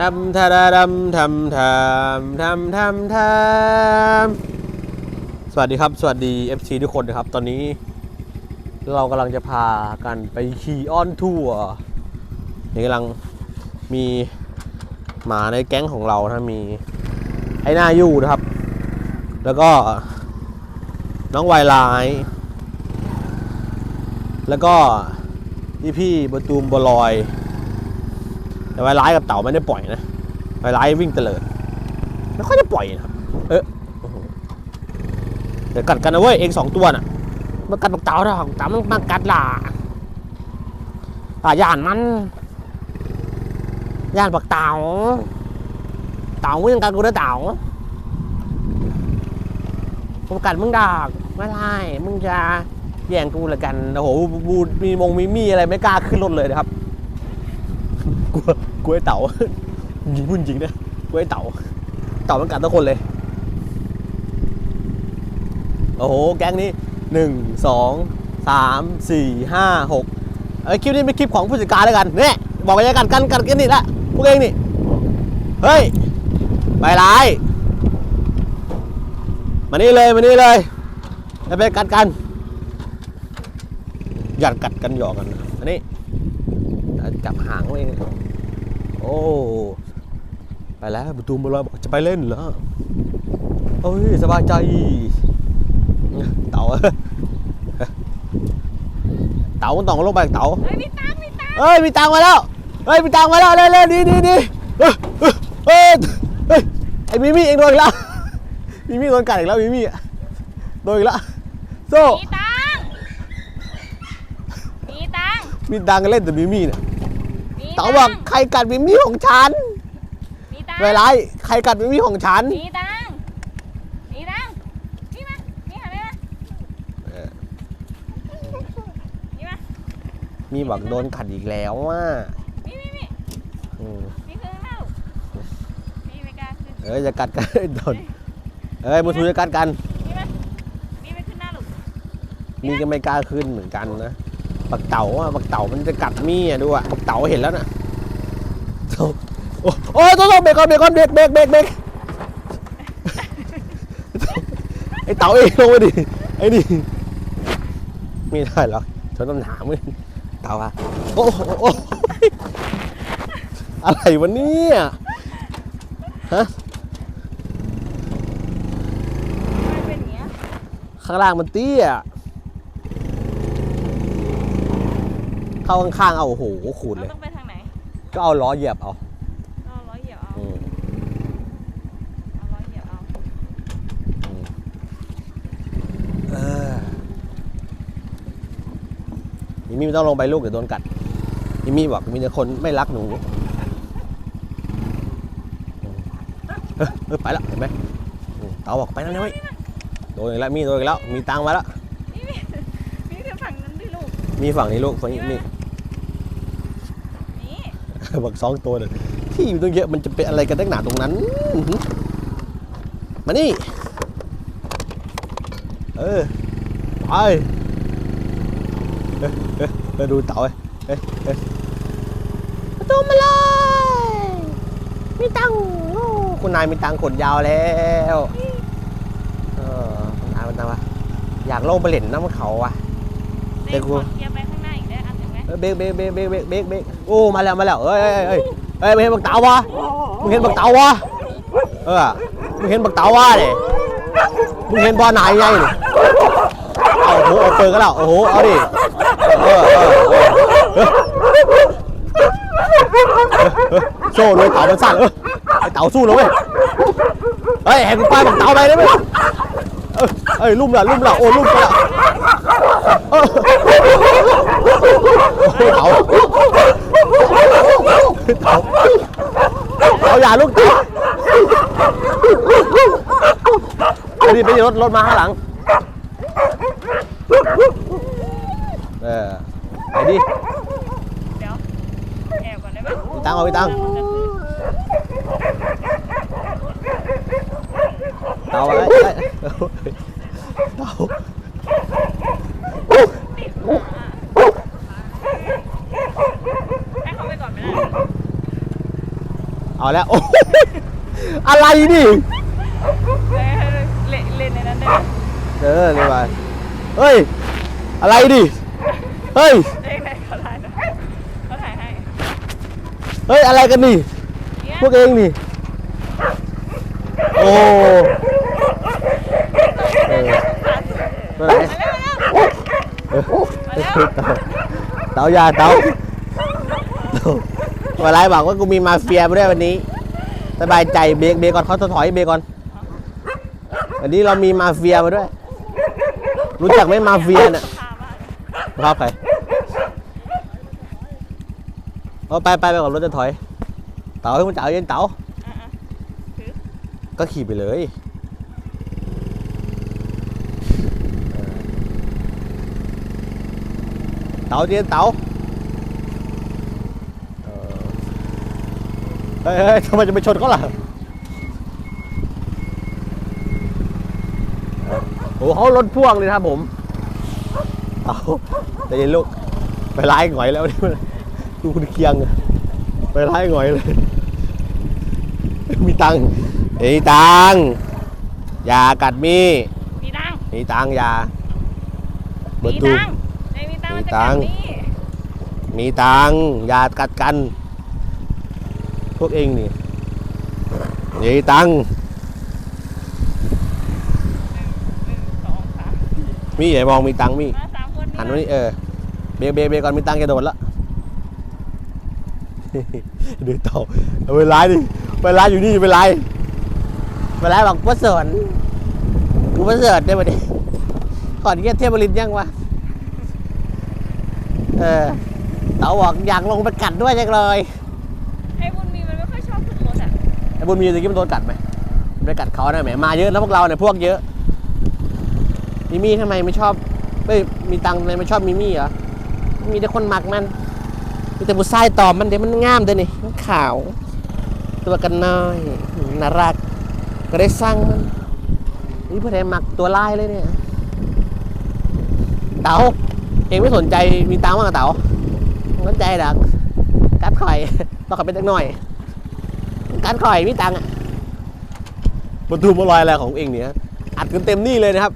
ทำทาดาดำทำทำทำทำทำสวัสดีครับ สวัสดี FC ทุกคนนะครับ ตอนนี้ เรากำลังจะพากันไปขี่ออนทัวร์นี่กำลังมีหมาในแก๊งของเรานะมีไอ้หน้ายู่นะครับ แล้วก็น้องวายลาย แล้วก็พี่พี่ๆบะตูมบอลอย แต่วายร้ายกับเต่าไม่ได้ปล่อยนะวร้ายวิ่งเตลิดไม่ค่อยได้ปล่อยนะครับเออเดี๋ยวกัดกันนะเว้ยเองสองตัวน่ะมากัดบักเต่าเถอะเต่ามันมากัดล่ะอ่าย่านมันย่านบักเต่าเต่ามึงกัดกูนะเต่าผมกัดมึงดอกไม่ได้มึงจะแย่งกูละกันโอ้โหบูมีมงมีมีอะไรไม่กล้าขึ้นรถเลยนะครับ กลัวกลัวไอ้เต่ายิงพุ่นจริงนะกลัวไอ้เต่า เต่ามันกัดทุกคนเลย โอ้โห แก๊งนี้หนึ่งสองสามสี่ห้าหกเอ้ยคลิปนี้เป็นคลิปของผู้จัดการแล้วกันเนี่ยบอกไปยังกันกันกันกันนี่ละพวกเองนี่ เฮ้ยไปร้ายมานี่เลยมานี่เลยจะไปกัดกันหยัดกัดกันหยอกกันอันนี้จับหางเอง โอ้ ไปแล้วประตูมาลอยบอกจะไปเล่นเหรอเอ้ยสบายใจ เต่าเต่าต้องลงไปเต่าเฮ้ยมีตังค์มีตังค์เฮ้ยมีตังค์มาแล้วเฮ้ยมีตังค์มาแล้วเร็วเร็วดีดีดีเฮ้ยเฮ้ยเฮ้ยไอ้มิมี่เองโดนอีกแล้วมิมี่โดนกัดอีกแล้วมิมี่อะโดนอีกแล้วโซ่มีตังค์มีตังค์มีตังค์กันเล่นแต่มิมี่เนี่ยมี เต่าบอกใครกัดมิมี่ของฉันมีตังค์ไม่ไรใครกัดมิมี่ของฉัน มีตังค์มีตังค์นี่มา นี่ค่ะนี่มานี่มา มีบอกโดนกัดอีกแล้วว่านี่นี่นี่นี่คือข้าวนี่ไม่กล้าขึ้นเอ้ยจะกัดกันโดนเอ้ยมูทูจะกัดกัน นี่มา นี่ไม่ขึ้นหน้าลูกมีก็ไม่กล้าขึ้นเหมือนกันนะ ปักเต่าอะปักเต่ามันจะกัดมี่อะดูอะปักเต่าเห็นแล้วนะโถ่โอ้โอ้ยต้องต้องเบรกก่อนเบรกก่อนเบรกเบรกเบรกเบรกไอ้เต่าเองลงมาดิไอ้นี่ไม่ได้หรอกชนต้นหามึงเต่าอะโอ้โหโอ้โหอะไรวะเนี่ยฮะมันเป็นอย่างเงี้ยข้างล่างมันเตี้ย เข้าข้างๆเอาโอ้โหขูดเราเลยต้องไปทางไหนก็เอาล้อเหยียบเอาเอาร้อยเหยียบเอาอืมเอาร้อยเหยียบเอาเออมิมี่ไม่ต้องลงไปลูกเดี๋ยวโดนกัดมิมี่บอกมีแต่คนไม่รักหนูเออเออไปแล้วเห็นไหมอืมเต๋าบอกไปแล้วนะเว้ยโดนอีกแล้วมีโดนอีกแล้วมีตังค์มาแล้วนี่นี่นี่คือฝั่งนั้นด้วยลูกมีฝั่งนี้ลูกฝั่งนี้มีนี่ บักสองตัวเลยที่อยู่ตั้งเยอะมันจะเป็นอะไรกันนักหนาตรงนั้นอื้อหือมานี่ เออ ไปเออเออเออดูเต่าเอ้ยเอ้ยเอ้ยประตูมาเลยมีตังคุณนายมีตังขนยาวแล้วเออคุณนายมันทำวะอยากลงไปเล่นน้ำเขาวะเดี๋เด็ยวกกู เบรกเบรกเบรกเบรกเบรกเบรกเบรกโอ้มาแล้วมาแล้วเอ้ยเอ้ยเอ้ยเอ้ยมึงเห็นบักเต่าวะมึงเห็นบักเต่าวะเออมึงเห็นบักเต่าวะเนี่ยมึงเห็นบอลไหนไงนี่เอาโอ้โหเอาเปิดกันแล้วโอ้โหเอาดิเออเออเออเออเออโซ่เลยเต่ามันสั่นเออไอเต่าสู้แล้วเว้ยเฮ้ยแหกป้ายบักเต่าไปได้ไหมเออเอ้ยลุ่มละลุ่มละโอ้ลุ่มไปละเออ เต๋าเต๋าเต๋า อย่าลูกเต๋าไปดิไปดิรถรถมาข้างหลัง เออไปดิเดี๋ยวแอบก่อนได้ไหมมีตังเอาไปตังเตาอะไรเตา เขาไปก่อนไม่ได้เอาแล้วโอ้ยอะไรนี่ เล่นเล่นในนั้นได้เออเลยว่าเฮ้ย อะไรดิ เฮ้ย เล่นในเขาถ่ายนะเขาถ่ายให้เฮ้ย อะไรกันนี่ เนี่ยพวกเองนี่ โอ้เออเมื่อไหร่มาแล้วเออมาแล้วเต๋ายาเต๋าเมื่อไรบอกว่ากูมีมาเฟียมาด้วยวันนี้ สบายใจเบรกเบรกก่อนเขาถอยเบรกก่อน วันนี้เรามีมาเฟียมาด้วย รู้จักไหมมาเฟียเนี่ยชอบใครเอาไปไปไปก่อนรถจะถอย เต๋าให้มันเต๋าเย็นเต๋าอะอะถือก็ขี่ไปเลยเต๋าเย็นเต๋า เออเฮ้ยเฮ้ยทำไมจะไปชนเขาล่ะโอ้โหเขารถพ่วงเลยครับผม เอาใจเย็นลูก ไปไล่หงอยแล้วนี่มันดูคุณเคียงอะไปไล่หงอยเลย มีตังค์เอ้ยตังค์อย่ากัดมีมีตังค์มีตังค์อย่าเบิดมีตูตังค์ไม่มีตังค์มีมันจะตักังดค์นี่ มีตังค์อย่ากัดกัน พวกเองนี่มีตังค์หนึ่งสองสามมีอย่ามองมีตังค์มีมาสามคนหันมานี่เออเบรกเบรกเบรกก่อนมีตังค์จะโดดละเดือดเต่าเอาเวลาดิเวลาอยู่นี่เวลาเวลาบอกว่าเสิร์นกูว่าเสิร์นได้ปะดิขอนเกียเทพบรินยังวะเออเต่าบอกอยากลงไปกัดด้วยจังเลย ไอ้บุญมีตะกี้มันโดนกัดไหมไม่ได้กัดเขานะแหมมาเยอะแล้วพวกเราเนี่ยพวกเยอะมีมี่ทำไมไม่ชอบเอ้ยมีตังค์ทำไมไม่ชอบมีมี่เหรอมีแต่คนหมักมัน มีแต่ผู้ชายตอมมันเดี๋ยวมันงามเด้อนี่มันขาว ตัวกันน้อยน่ารักก็ได้สร้างมันนี่เพื่อนหมักตัวลายเลยเนี่ยเต๋าเองไม่สนใจมีตังค์บ้างเหรอเต๋าสนใจดักกัดข่อยต้องขับไปจักหน่อย กัดข่อยมีตังค์อะบรรทุมาลอยอะไรของเองเนี่ยอัดกันเต็มนี่เลยนะครับ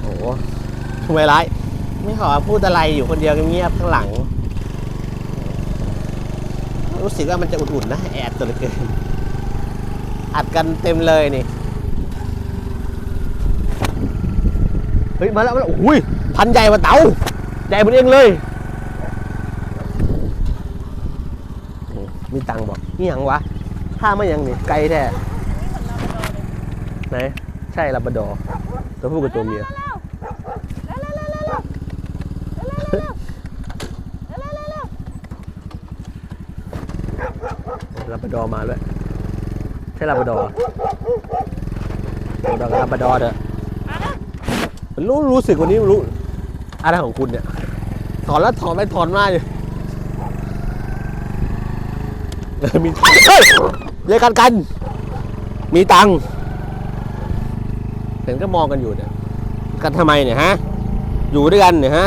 โอ้ทำไมร้าย ไม่ขอพูดอะไรอยู่คนเดียวเงียบข้างหลัง รู้สึกว่ามันจะอุ่นๆนะแอดตัวเลือเกินอัดกันเต็มเลยนี่ เฮ้ย มาแล้วมาแล้วโอ้ยพันใหญ่กว่าเต๋าใหญ่เหมือนเองเลย มีตังบอกนี่ยังวะ ถ้าไม่ยังนี่ไกลแท้ไหนใช่ลาบดอร์ตัวผู้กับตัวเมียลาบดอมาด้วยใช่ลาบดอลาบดอกับลาบดอเถอะมันรู้รู้สึกวันนี้รู้อะไรของคุณเนี่ยถอนแล้วถอนไปถอนมาอยู่เออมีเฮ้ย เรียกกันกัน มีตังค์เห็นก็มองกันอยู่เนี่ยกันทำไมเนี่ยฮะ อยู่ด้วยกันเนี่ยฮะ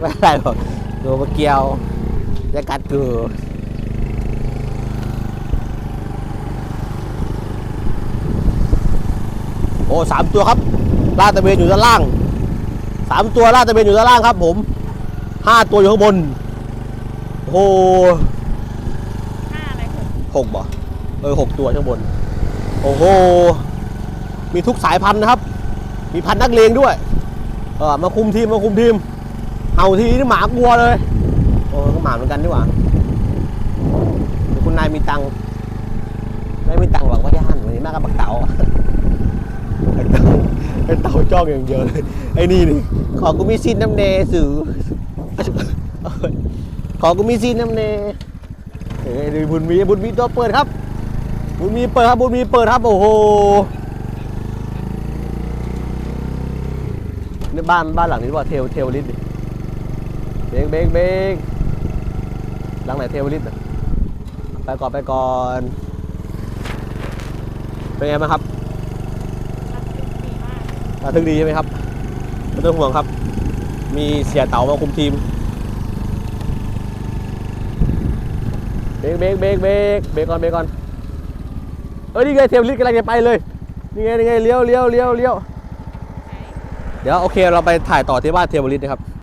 ไม่ได้หรอกตัวมาเกี่ยวจะกัดกูโอ้สามตัวครับลาดตระเวนอยู่ด้านล่างสามตัวลาดตระเวนอยู่ด้านล่างครับ ผมห้าตัวอยู่ข้างบน โอ้โหห้าอะไรหกหกบ่ เออหกตัวข้างบน โอ้โห มีทุกสายพันธุ์นะครับ มีพันธุ์นักเลงด้วย เออมาคุมทีมมาคุมทีม เอาทีนี่หมากลัวเลยโอ้ก็หมาเหมือนกันดีกว่าคุณนายมีตังค์ไม่มีตังค์หรอกว่าย่านวันนี้มากกับบักเต๋าไอ้เต่าไอ้เต่าจ้องอย่างเดียวเลยไอ้นี่นี่ขอกูมีซีนน้ำเนสือขอกูมีซีนน้ำเนเอ้ยบุญมีบุญมีตัวเปิดครับ บุญมีเปิดครับบุญมีเปิดครับ โอ้โหนี่บ้านบ้านหลังนี้ว่าเทลเทลลิสเบรกเบรกเบรกหลังไหนเทลลิสไปก่อนไปก่อน เป็นไงบ้างครับดีมากอ่าทึกดีใช่ไหมครับไม่ต้องห่วงครับ มีเสียเต๋ามาคุมทีม เบรกเบรกเบรกเบรกเบรกก่อนเบรกก่อน เออนี่ไงเทมลิสกำลังจะไปเลยนี่ไงนี่ไงเลี้ยวเลี้ยวเลี้ยวเลี้ยวเดี๋ยวโอเคเราไปถ่ายต่อที่บ้านเทมลิสนะครับ